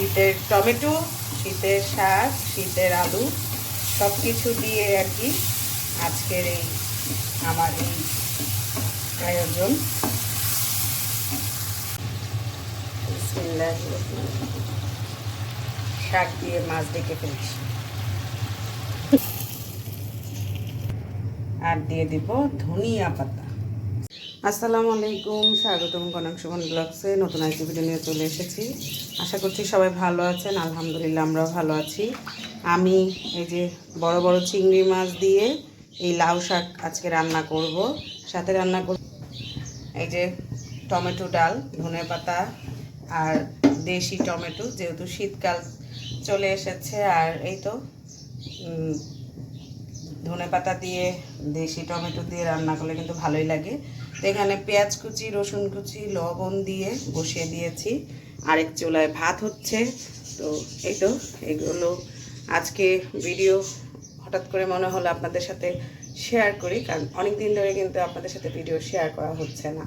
শীতের টমেটো, শীতের শাক, শীতের আলু সব কিছু দিয়ে আর কি আজকের এই আমার এই আয়োজন। শাক দিয়ে মাছ ডেকে ফেলছি আর দিয়ে দিব ধনিয়া পাতা। আসসালামু আলাইকুম, স্বাগতম কনক সুমন ব্লগসে নতুন একটি ভিডিও নিয়ে চলে এসেছি। আশা করছি সবাই ভালো আছেন, আলহামদুলিল্লাহ আমরাও ভালো আছি। আমি এই যে বড় বড় চিংড়ি মাছ দিয়ে এই লাউ শাক আজকে রান্না করব, সাথে রান্না করব এই যে টমেটো ডাল, ধনে পাতা আর দেশি টমেটো, যেহেতু শীতকাল চলে এসেছে আর এই তো ধনে পাতা দিয়ে, দেশি টমেটো দিয়ে রান্না করলে কিন্তু ভালোই লাগে। এখানে পেঁয়াজ কুচি, রসুন কুচি, লবণ দিয়ে বসিয়ে দিয়েছি। আরেক চুলায় ভাত হচ্ছে। তো এই তো এগুলো আজকে ভিডিও হঠাৎ করে মনে হলো আপনাদের সাথে শেয়ার করি, কারণ অনেক দিন ধরে কিন্তু আপনাদের সাথে ভিডিও শেয়ার করা হচ্ছে না।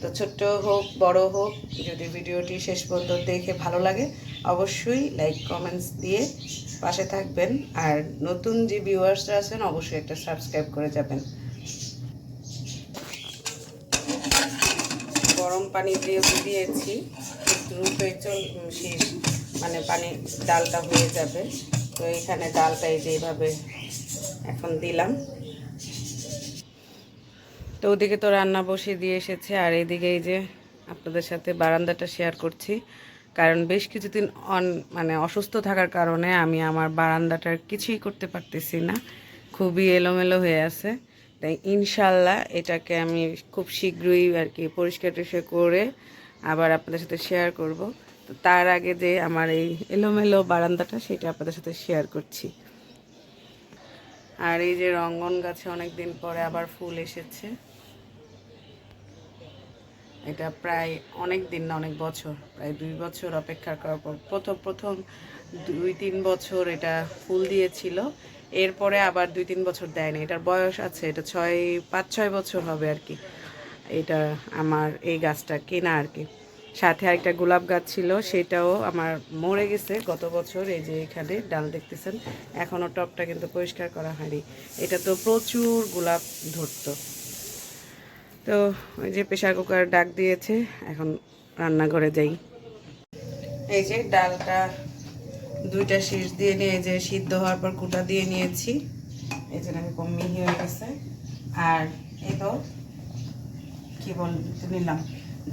তো ছোট্ট হোক, বড় হোক, যদি ভিডিওটি শেষ পর্যন্ত দেখে ভালো লাগে, অবশ্যই লাইক কমেন্টস দিয়ে পাশে থাকবেন। আর নতুন যে ভিউয়ার্সরা আছেন, অবশ্যই একটা সাবস্ক্রাইব করে যাবেন গরম পানি দিয়ে দিয়েছি দ্রুতই চল শেষ মানে পানি ডালটা হয়ে যাবে। তো এখানে ডালটা এই যে এইভাবে এখন দিলাম। তো ওদিকে তো রান্না বসিয়ে দিয়ে এসেছে, আর এদিকে এই যে আপনাদের সাথে বারান্দাটা শেয়ার করছি। কারণ বেশ কিছুদিন অন মানে অসুস্থ থাকার কারণে আমি আমার বারান্দাটার কিছুই করতে পারতেছি না। খুবই এলোমেলো হয়ে আছে। তাই ইনশাল্লাহ এটাকে আমি খুব শীঘ্রই আর কি পরিষ্কার টরিষ্কার করে আবার আপনাদের সাথে শেয়ার করব। তো তার আগে যে আমার এই এলোমেলো বারান্দাটা, সেটা আপনাদের সাথে শেয়ার করছি। আর এই যে রঙ্গন গাছে অনেক দিন পরে আবার ফুল এসেছে। এটা প্রায় অনেক দিন না, অনেক বছর, প্রায় দুই বছর অপেক্ষা করার পর প্রথম প্রথম দুই, তিন বছর এটা ফুল দিয়েছিল। এরপরে আবার দুই তিন বছর দেয়নি। এটার বয়স আছে, এটা ছয়, পাঁচ, ছয় বছর হবে আর কি। এটা আমার এই গাছটা কেনা আর কি। সাথে আরেকটা গোলাপ গাছ ছিল, সেটাও আমার মরে গেছে গত বছর, এই যে এখানে ডাল দেখতেছেন। এখনও টপটা কিন্তু পরিষ্কার করা হয়নি। এটা তো প্রচুর গোলাপ ধরতো। তো ওই যে প্রেশার কুকার ডাক দিয়েছে, এখন রান্নাঘরে যাই। এই যে ডালটা দুইটা শীষ দিয়ে নিয়ে যে সিদ্ধ হওয়ার পর কুটা দিয়ে নিয়েছি। এই যে এরকম মিহি হয়ে গেছে। আর এই তো, কি বল নিলাম।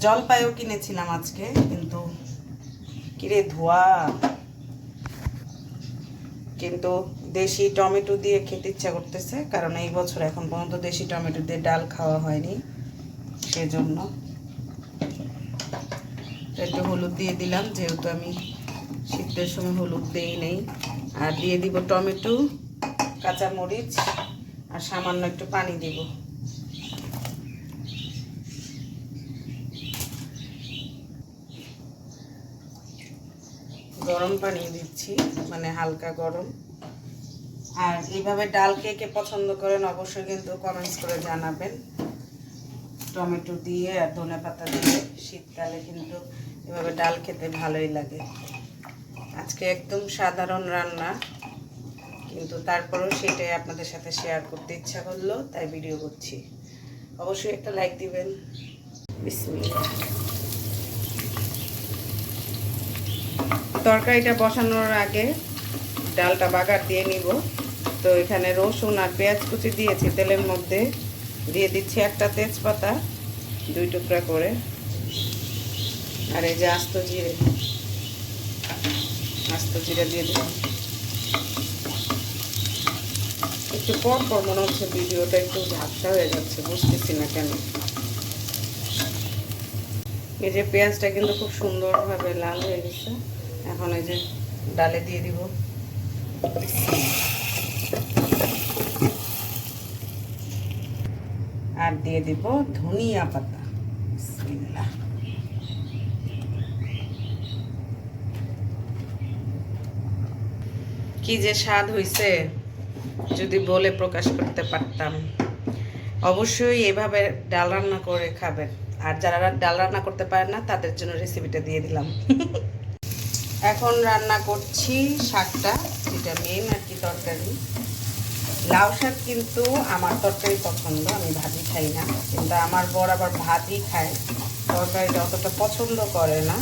জলপাইও কিনেছিলাম আজকে, কিন্তু কিরে ধোয়া। কিন্তু দেশি টমেটো দিয়ে খেতে ইচ্ছা করতেছে, কারণ এই বছর এখন পর্যন্ত দেশি টমেটো দিয়ে ডাল খাওয়া হয়নি, সেজন্য একটু হলুদ দিয়ে দিলাম, যেহেতু আমি শীতের সময় হলুদ দেই নেই। আর দিয়ে দিব টমেটো, কাঁচামরিচ, আর সামান্য একটু পানি দিব। গরম পানি দিচ্ছি মানে হালকা গরম। আর এইভাবে ডাল কে কে পছন্দ করেন অবশ্যই কিন্তু কমেন্টস করে জানাবেন। টমেটো দিয়ে আর ধনে পাতা দিয়ে শীতকালে কিন্তু এভাবে ডাল খেতে ভালোই লাগে। আজকে একদম সাধারণ রান্না কিন্তু তারপরেও সেটাই আপনাদের সাথে শেয়ার করতে ইচ্ছা করল তাই ভিডিও করছি। অবশ্যই একটা লাইক দিবেন। তরকারিটা বসানোর আগে ডালটা বাগার দিয়ে নিব। তো এখানে রসুন আর পেঁয়াজ কুচি দিয়েছি তেলের মধ্যে। দিয়ে দিচ্ছি একটা তেজপাতা দুই টুকরা করে। আর এই যে আস্ত জিরে। আস্ত জিরে দিয়ে দিলাম। একটু পর পর মনে হচ্ছে ভিডিওটা একটু ঝাপসা হয়ে যাচ্ছে, বুঝতেছি না কেন। এই যে পেঁয়াজটা কিন্তু খুব সুন্দরভাবে লাল হয়ে গেছে। এখন এই যে ডালে দিয়ে দিব। আর দিয়ে দিব ধনিয়া পাতা। বিসমিল্লাহ। কি যে স্বাদ হইছে, যদি বলে প্রকাশ করতে পারতাম। অবশ্যই এভাবে ডাল রান্না করে খাবেন। আর যারা ডাল রান্না করতে পারেন না, তাদের জন্য রেসিপিটা দিয়ে দিলাম। এখন রান্না করছি শাকটা, যেটা মেন আর কি তরকারি। লাউ শাক কিন্তু আমার তরকারি পছন্দ, আমি ভাজি খাই না। কিন্তু আমার বর আবার ভাজি খায়। তরকারিটা অতটা পছন্দ করে না।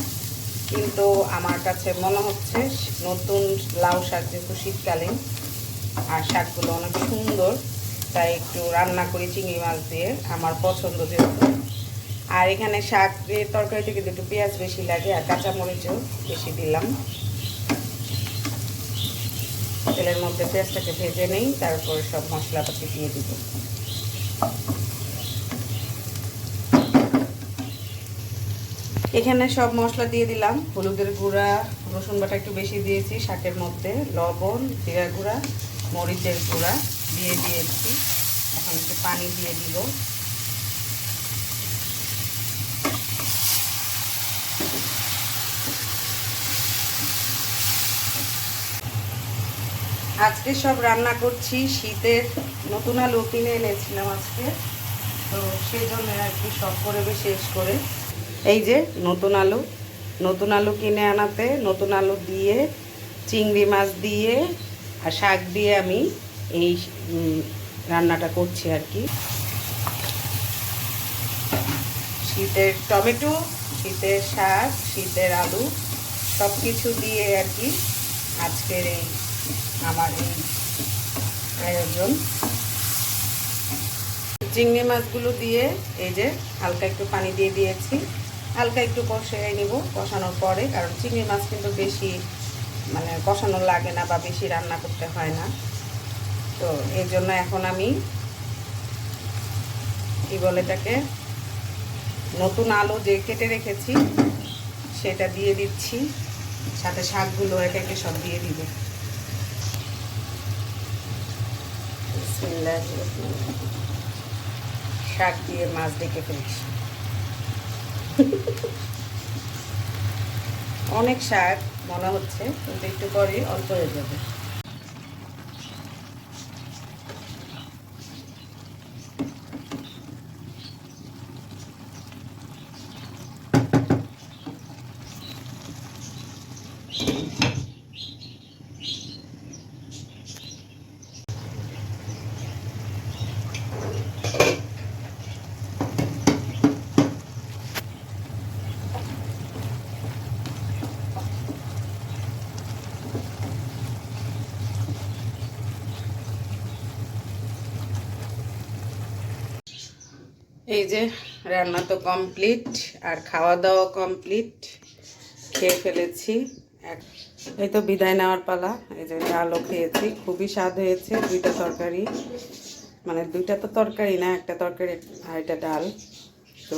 কিন্তু আমার কাছে মনে হচ্ছে নতুন লাউ শাক যেহেতু শীতকালীন, আর শাকগুলো অনেক সুন্দর, তাই একটু রান্না করি চিংড়ি মাছ দিয়ে, আমার পছন্দ যেহেতু। আর এখানে শাক দিয়ে তরকারিতে কিন্তু একটু পেঁয়াজ বেশি লাগে আর কাঁচামরিচও বেশি দিলাম। তেলের মধ্যে পেঁয়াজটাকে ভেজে নেই, তারপর সব মশলাপাতি দিয়ে দিব। এখানে সব মশলা দিয়ে দিলাম। হলুদের গুঁড়া, রসুন বাটা একটু বেশি দিয়েছি, শাকের মধ্যে, লবণ, জিরা গুঁড়া, মরিচের গুঁড়া দিয়ে দিয়েছি। এখন একটু পানি দিয়ে দিব। আজকে সব রান্না করছি, শীতের নতুন আলু কিনে এনেছিলাম আজকে। তো সেই জন্য আর কি সব করে শেষ করে এই যে নতুন আলু নতুন আলু কিনে আনাতে, নতুন আলু দিয়ে, চিংড়ি মাছ দিয়ে আর শাক দিয়ে আমি এই রান্নাটা করছি আর কি। শীতের টমেটো, শীতের শাক, শীতের আলু সব কিছু দিয়ে আর কি আজকের এই আমার এই আয়োজন। চিংড়ি মাছগুলো দিয়ে এই যে হালকা একটু পানি দিয়ে দিয়েছি। হালকা একটু কষিয়ে নিব, কষানোর পরে, কারণ চিংড়ি মাছ কিন্তু বেশি মানে কষানো লাগে না বা বেশি রান্না করতে হয় না। তো এই জন্য এখন আমি কি বলে এটাকে, নতুন আলু যে কেটে রেখেছি, সেটা দিয়ে দিচ্ছি। সাথে শাকগুলো একে একে সব দিয়ে দিব। শাক দিয়ে মাছ দেখে ফেলছি। অনেক শাক মনে হচ্ছে কিন্তু একটু পরে অল্প হয়ে যাবে। এই যে রান্না তো কমপ্লিট আর খাওয়া দাওয়া কমপ্লিট খেয়ে ফেলেছি। এই তো বিদায় নেওয়ার পালা। এই যে ডালও খেয়েছি। খুবই স্বাদ হয়েছে। দুইটা তরকারি। মানে দুইটা তো তরকারি না, একটা তরকারি আর এটা ডাল। তো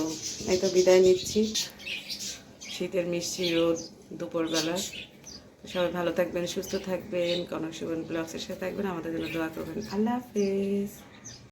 এই তো বিদায় নিচ্ছি। শীতের মিষ্টি রোদ দুপুরবেলা। সবাই ভালো থাকবেন, সুস্থ থাকবেন। কনক সুবন ব্লগসের সাথে থাকবেন। আমাদের জন্য দোয়া করবেন। আল্লাহ হাফিজ।